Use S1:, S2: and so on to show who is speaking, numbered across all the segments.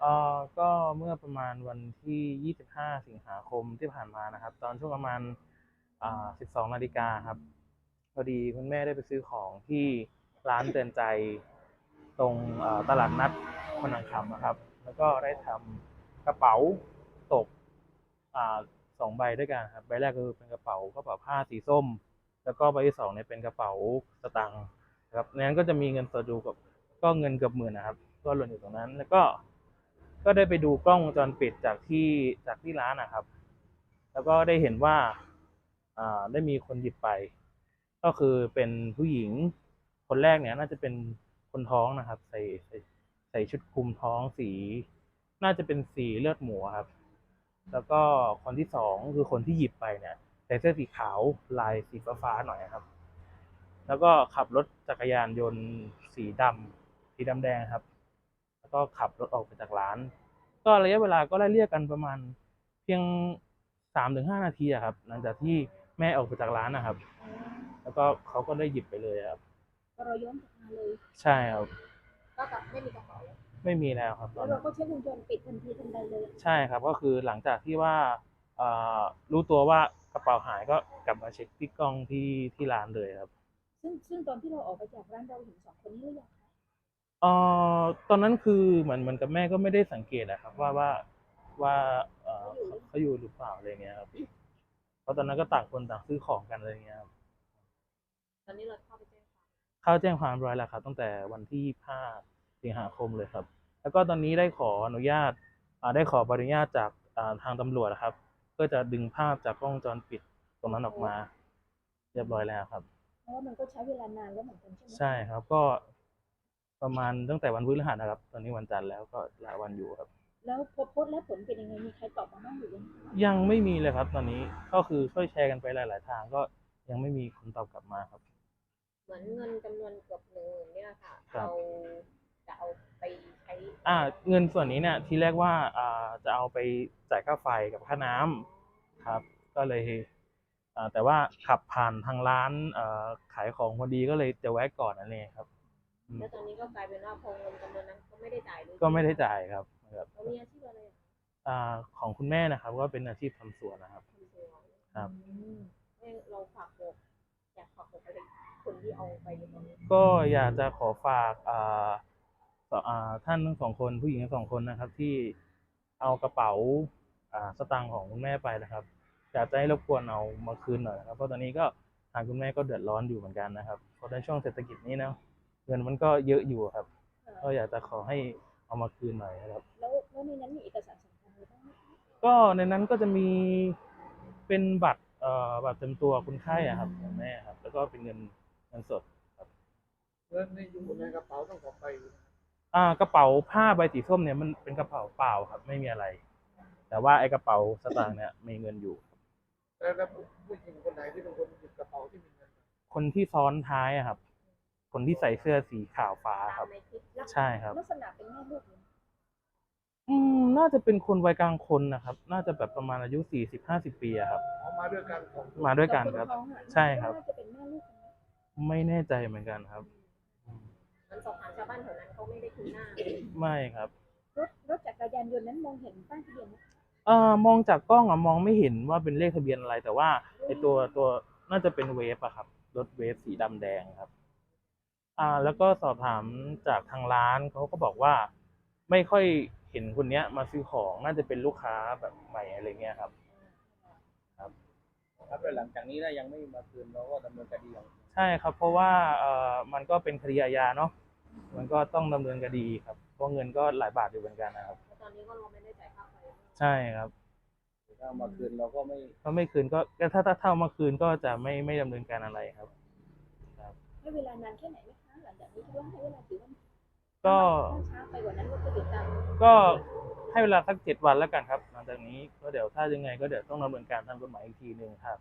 S1: เอ่อก็เมื่อประมาณวันที่ 25 สิงหาคมที่ผ่านมานะครับ ตอนช่วงประมาณอ่า12 นาฬิกาครับ พอดีคุณแม่ได้ไปซื้อของที่ร้านเตือนใจตรงเอ่อตลาดนัดคนนังคำนะครับ แล้วก็ได้ทำกระเป๋าตกอ่าสองใบด้วยกันครับ ใบแรกก็คือเป็นกระเป๋ากระเป๋าผ้าสีส้ม แล้วก็ใบที่สองเนี่ยเป็นกระเป๋าสตางค์นะครับในนั้นก็จะมีเงินสดอยู่กับก็เงินเกือบหมื่นนะครับ ก็หล่นอยู่ตรงนั้น แล้วก็ ก็ได้ไปดูกล้องวงจรปิดจากที่จากที่ร้านนะครับ แล้วก็ได้เห็นว่าอ่าได้มีคนหยิบไป ก็คือเป็นผู้หญิงคนแรกเนี่ย น่าจะเป็นคนท้องนะครับ ใส่ใส่ใส่ชุดคลุมท้องสี น่าจะเป็นสีเลือดหมูครับ แล้วก็คนที่สองคือคนที่หยิบไปเนี่ยใส่เสื้อสีขาวลายสีฟ้าๆหน่อยครับ แล้วก็ขับรถจักรยานยนต์สีดำสีดำแดงครับ แล้วก็ขับรถออกไปจากร้าน ก็ระยะเวลาก็ไล่เรียกกันประมาณเพียงสามถึงห้านาทีอะครับ หลังจากที่แม่ออกไปจากร้านนะครับ แล้วก็เขาก็ได้หยิบไปเลยครับ
S2: พอเราย้อนกลับมาเลย
S1: ใช่ครับ
S2: ก็กลับไม่มีกระเป๋าแล้ว
S1: ไม่มีแล้วครับต
S2: แล้
S1: อ
S2: วนเรา
S1: นั้น
S2: ก็เช็ควงจรปิดทันทีทันใดเลย
S1: ใช่ครับ ก็คือหลังจากที่ว่าเอ่อรู้ตัวว่ากระเป๋าหายก็กลับมาเช็คที่กล้องที่ที่ร้านเลยครับ
S2: ซึ่งซึ่งตอนที่เราออกไปจากร้านเราเห็นสองคนนี้หรือยังคะ
S1: เอ่อตอนนั้นคือเหมือนเหมือนกับแม่ก็ไม่ได้สังเกตนะครับ ว่าว่าว่าเอ่อเขาเขาอยู่หรือเปล่าอะไรเงี้ยครับเพราะตอนนั้นก็ต่างคนต่างซื้อของกันอะไรเงี้ยครับ
S2: ตอนนี้เราเข้าไปแจ้งความ
S1: เข้าแจ้งความเรียบร้อยแล้วครับ ตั้งแต่วันที่5สิงหาคมเลยครับ แล้วก็ตอนนี้ได้ขออนุญาตอ่าได้ขอใบอนุญาตจากอ่าทางตำรวจนะครับเพื่อจะดึงภาพจากกล้องวงจรปิดตรงนั้นออกมา เรียบร้อยแล้วครับ
S2: เพราะว่ามันก็ใช้เวลานานแล้วเหมือนกันใช่ไหม
S1: ใช่ครับ ก็ ประมาณตั้งแต่วันพฤหัสนะครับ ตอนนี้วันจันทร์แล้วก็หลายวันอยู่ครับ
S2: แล้วพอโพสต์แล้วผลเป็นยังไงมีใครตอบมาบ้างหรือยัง
S1: ยังไม่มีเลยครับ ตอนนี้ก็คือช่วยแชร์กันไปหลาย ๆ ทางก็ยังไม่มีคนตอบกลับมาครับ
S3: เหมือนเงินจำนวนเกือบหนึ่งหมื่นเนี่ยค่ะ
S1: ครับ
S3: เราจะเอาไปใช้
S1: อ่าเงินส่วนนี้เนี่ยทีแรกว่าอ่าจะเอาไปจ่ายค่าไฟกับค่าน้ำครับ ก็เลยอ่าแต่ว่าขับผ่านทางร้านเอ่อขายของพอดีก็เลยจะแวะก่อนนั่นเองครับอืม
S3: แล้วตอนนี้ก็กลายเป็นว่าพอเงินจำนวนนั้นก็ไม่ได้จ่ายเลย
S1: ก็ไม่ได้จ่ายครับครับ
S3: เรามีอาชีพอะไรอะ
S1: อ่าของคุณแม่นะครับ ก็เป็นอาชีพทำสวนนะครับ
S3: ทำสวน
S1: ครับ
S2: อืม
S3: ให้เราฝากบอกอยากฝากบอกอะไรคนที่เอาไปในตอนนี้
S1: ก็อยากจะขอฝากอ่าสอ่าท่านทั้งสองคนผู้หญิงทั้งสองคนนะครับ ที่เอากระเป๋าอ่าสตางค์ของคุณแม่ไปนะครับอยากจะให้รบกวนเอามาคืนหน่อยนะครับเพราะตอนนี้ก็ทางคุณแม่ก็เดือดร้อนอยู่เหมือนกันนะครับเพราะในช่วงเศรษฐกิจนี้นะ เงินมันก็เยอะอยู่ครับ ก็อยากจะขอให้เอามาคืนหน่อยนะครับ
S2: แล้วแล้วในนั้นมีเอกสารสำคัญอะไรบ้างไหมคะ
S1: ก็ในนั้นก็จะมีเป็นบัตรเอ่อบัตรเต็มตัวคนไข้อะครับของแม่ครับ แล้วก็เป็นเงินเงินสด
S4: เงินนี่อยู่ในกระเป๋าต้องของไปอยู่นะ
S1: อ่ากระเป๋าผ้าใบสีส้มเนี่ยมันเป็นกระเป๋าเปล่าครับ ไม่มีอะไร แต่ว่าไอ้กระเป๋าสตางค์เนี่ยมีเงินอยู่
S4: แล้วแล้วผู้หญิงคนไหนที่เป็นคนหยิบกระเป๋าที่มีเงิน
S1: คนที่ซ้อนท้ายอะครับ คนที่ใส่เสื้อสีขาวฟ้า
S3: ตา
S1: ครั
S3: ม
S1: บ
S3: ในคลิป
S1: ใช่ครับ
S2: ลักษณะเป็นแม่ลูกเลย
S1: อืมน่าจะเป็นคนวัยกลางคนนะครับ น่าจะแบบประมาณอายุสี่สิบห้าสิบปีอะครับ
S4: เอามาด้วยกันของ
S1: มาด้วยกันครับ
S2: แต่นท้องอะ
S1: ใช่ครับ
S2: น่าจะเป็นแม่ลูกกันนะ
S1: ไม่แน่ใจเหมือนกันครับ
S3: มันสอบถามชาวบ้านแถวนั้นเขาไม่ได้คุ้นหน้า
S1: ไม่ครับ
S2: รถรถจักรยานยนต์นั้นมองเห็นป้ายทะเบียนไหม
S1: เอ่อมองจากกล้องอะมองไม่เห็นว่าเป็นเลขทะเบียนอะไร แต่ว่าไอตัวตัวน่าจะเป็นเวฟอะครับรถเวฟสีดำแดงครับ อ่าแล้วก็สอบถามจากทางร้านเขาก็บอกว่า ไม่ค่อยเห็นคนเนี้ย มาซื้อของน่าจะเป็นลูกค้าแบบใหม่อะไรเงี้ยครับ
S4: ครับแล้วหลังจากนี้ถ้ายังไม่มาคืนเราก็ดำเนินคดีอย่าง
S1: ใช่ครับ เพราะว่าเอ่อมันก็เป็นคดีอาญาเนาะมันก็ต้องดำเนินคดีครับเพราะเงินก็หลายบาทอยู่เหมือนกันนะครับ
S3: แล้วตอนนี้ก็เราไม่ได้จ่ายค่าไฟ
S1: ใช่ครับ
S4: ถ้ามาคืนเราก็ไม่
S1: ถ้าไม่คืนก็ถ้าถ้าเท่ามาคืนก็จะไม่ไม่ดำเนินการอะไรครับ
S2: ให้เวลานานแค่ไหนไหมคะห ลังจากนี้คิดว่าให้เวลาถือว่า
S1: ก็
S2: ช้าไปกว่านั้นก็จะติดตาม
S1: ก็ให้เวลาสักเจ็ดวันแล้วกันครับ หลังจากนี้ก็เดี๋ยวถ้ายังไง ก็เดี๋ยวต้องดำเนินการทางกฎหมายอีกทีหนึ่งครับ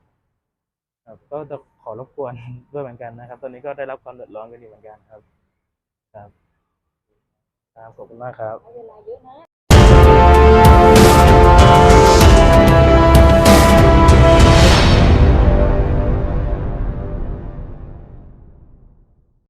S1: ครับก็จะขอรบกวนด้วยเหมือนกันนะครับ ตอนนี้ก็ได้รับความเดือดร้อนกันอยู่เหมือนกันครับ ครับครับขอบคุณมากครับ
S2: ใช้เวลาเยอะนะ